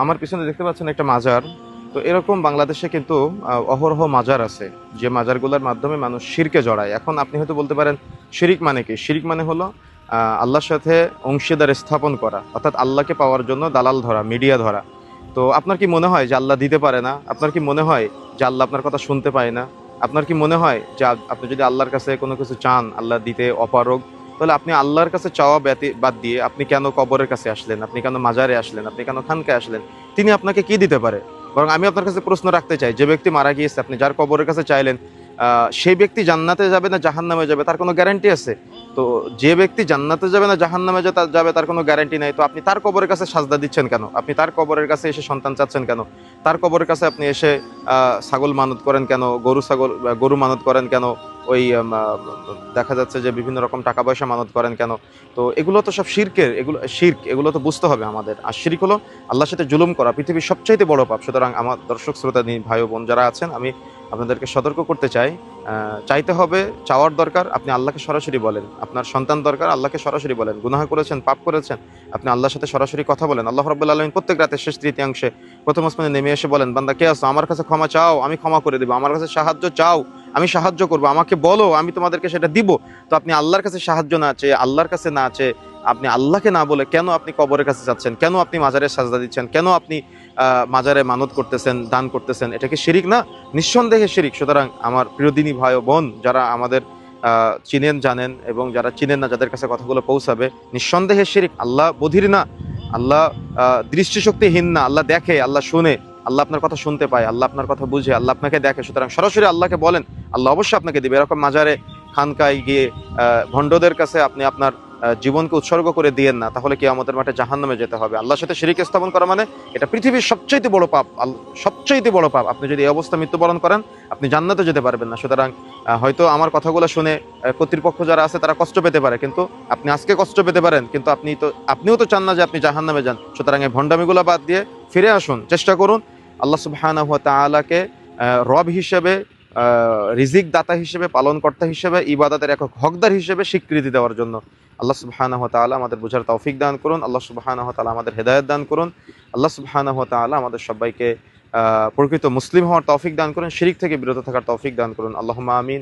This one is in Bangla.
আমার পিছনে দেখতে পাচ্ছেন একটা মাজার। তো এরকম বাংলাদেশে কিন্তু অহরহ মাজার আছে, যে মাজারগুলোর মাধ্যমে মানুষ শিরকে জড়ায়। এখন আপনি হয়তো বলতে পারেন, শিরিক মানে কি? শিরিক মানে হলো আল্লাহর সাথে অংশীদার স্থাপন করা, অর্থাৎ আল্লাহকে পাওয়ার জন্য দালাল ধরা, মিডিয়া ধরা। তো আপনার কি মনে হয় যে আল্লাহ দিতে পারে না? আপনার কি মনে হয় যে আল্লাহ আপনার কথা শুনতে পায় না? আপনার কি মনে হয় যে আপনি যদি আল্লাহর কাছে কোনো কিছু চান, আল্লাহ দিতে অপারগ? তাহলে আপনি আল্লাহর কাছে চাওয়া বাদ দিয়ে আপনি কেন কবরের কাছে আসলেন? আপনি কেন মাজারে আসলেন? আপনি কেন খানকে আসলেন? তিনি আপনাকে কি দিতে পারে? বরং আমি আপনার কাছে প্রশ্ন রাখতে চাই, যে ব্যক্তি মারা গিয়েছে, আপনি যার কবরের কাছে চাইলেন সেই ব্যক্তি জান্নাতে যাবে না জাহান্নামে যাবে, তার কোনো গ্যারান্টি আছে? তো যে ব্যক্তি জান্নাতে যাবে না জাহান্নামে যা- তা- যাবে, তার কোনো গ্যারান্টি নাই। তো আপনি তার কবরের কাছে সাজদা দিচ্ছেন কেন? আপনি তার কবরের কাছে এসে সন্তান চাচ্ছেন কেন? তার কবরের কাছে আপনি এসে ছাগল মানত করেন কেন? গরু ছাগল গরু মানত করেন কেন? ওই দেখা যাচ্ছে যে বিভিন্ন রকম টাকা পয়সা মানত করেন কেন? তো এগুলো তো সব শির্কের, এগুলো, শির্ক, এগুলো তো বুঝতে হবে আমাদের। আর শিরিক হলো আল্লাহর সাথে জুলুম করা, পৃথিবীর সবচাইতে বড় পাপ। সুতরাং আমার দর্শক, শ্রোতা ভাই বোন যারা আছেন, আমি আপনাদেরকে সতর্ক করতে চাই। চাইতে হবে, চাওয়ার দরকার, আপনি আল্লাহকে সরাসরি বলেন। আপনার সন্তান দরকার, আল্লাহকে সরাসরি বলেন। গুনাহা করেছেন, পাপ করেছেন, আপনি আল্লাহর সাথে সরাসরি কথা বলেন। আল্লাহ রাব্বুল আলামিন প্রত্যেক রাতে শেষ তৃতীয়াংশে প্রথম আসমানে নেমে এসে বলেন, বান্দা, কে আসো আমার কাছে ক্ষমা চাও, আমি ক্ষমা করে দেবো। আমার কাছে সাহায্য চাও। আমি সাহায্য করব, আমাকে বলো, আমি তোমাদেরকে সেটা দিব। তো আপনি আল্লাহর কাছে সাহায্য না চেয়ে, আল্লাহর কাছে না চেয়ে আপনি আল্লাহকে না বলে কেন আপনি কবরের কাছে যাচ্ছেন? কেন আপনি মাজারে সাজদা দিচ্ছেন? কেন আপনি মাজারে মানত করতেছেন, দান করতেছেন? এটাকে শিরিক না? নিঃসন্দেহে শিরিক। সুতরাং আমার প্রিয়দিনী ভাই ও বোন, যারা আমাদের চিনেন, জানেন এবং যারা চিনেন না, যাদের কাছে কথাগুলো পৌঁছাবে, নিঃসন্দেহে শিরিক। আল্লাহ বধির না, আল্লাহ দৃষ্টিশক্তিহীন না, আল্লাহ দেখে, আল্লাহ শুনে। আল্লাহ আপনার কথা শুনতে পায়, আল্লাহ আপনার কথা বুঝে, আল্লাহ আপনাকে দেখে। সুতরাং সরাসরি আল্লাহকে বলেন, আল্লাহ অবশ্যই আপনাকে দিবে। এরকম মাজারে, খানকায় গিয়ে ভণ্ডদের কাছে আপনি আপনার জীবনকে উৎসর্গ করে দিয়েন না, তাহলে কি আমাদের মাঠে জাহান্নামে যেতে হবে। আল্লাহর সাথে শিরিক স্থাপন করা মানে এটা পৃথিবীর সবচাইতে বড় পাপ সবচেয়ে বড় পাপ। আপনি যদি এই অবস্থা মৃত্যুবরণ করেন, আপনি জান্নাতে যেতে পারবেন না। সুতরাং হয়তো আমার কথাগুলো শুনে কর্তৃপক্ষ যারা আছে তারা কষ্ট পেতে পারে, কিন্তু আপনি আজকে কষ্ট পেতে পারেন, কিন্তু আপনি তো, আপনিও তো চান না যে আপনি জাহান্নামে যান। সুতরাং এই ভণ্ডামিগুলো বাদ দিয়ে ফিরে আসুন, চেষ্টা করুন। আল্লাহ সুবহানাহু ওয়া তাআলাকে রব হিসেবে রিজিক দাতা হিসেবে, পালনকর্তা হিসেবে, ইবাদতের একক হকদার হিসেবে স্বীকৃতি দেওয়ার জন্য আল্লাহ সুবহানাহু ওয়া তাআলা আমাদের বোঝার তৌফিক দান করুন, আল্লাহ সুবহানাহু ওয়া তাআলা আমাদের হেদায়েত দান করুন, আল্লাহ সুবহানাহু ওয়া তাআলা আমাদের সবাইকে প্রকৃত মুসলিম হওয়ার তৌফিক দান করুন, শিরিক থেকে বিরত থাকার তৌফিক দান করুন। আল্লাহ আমিন।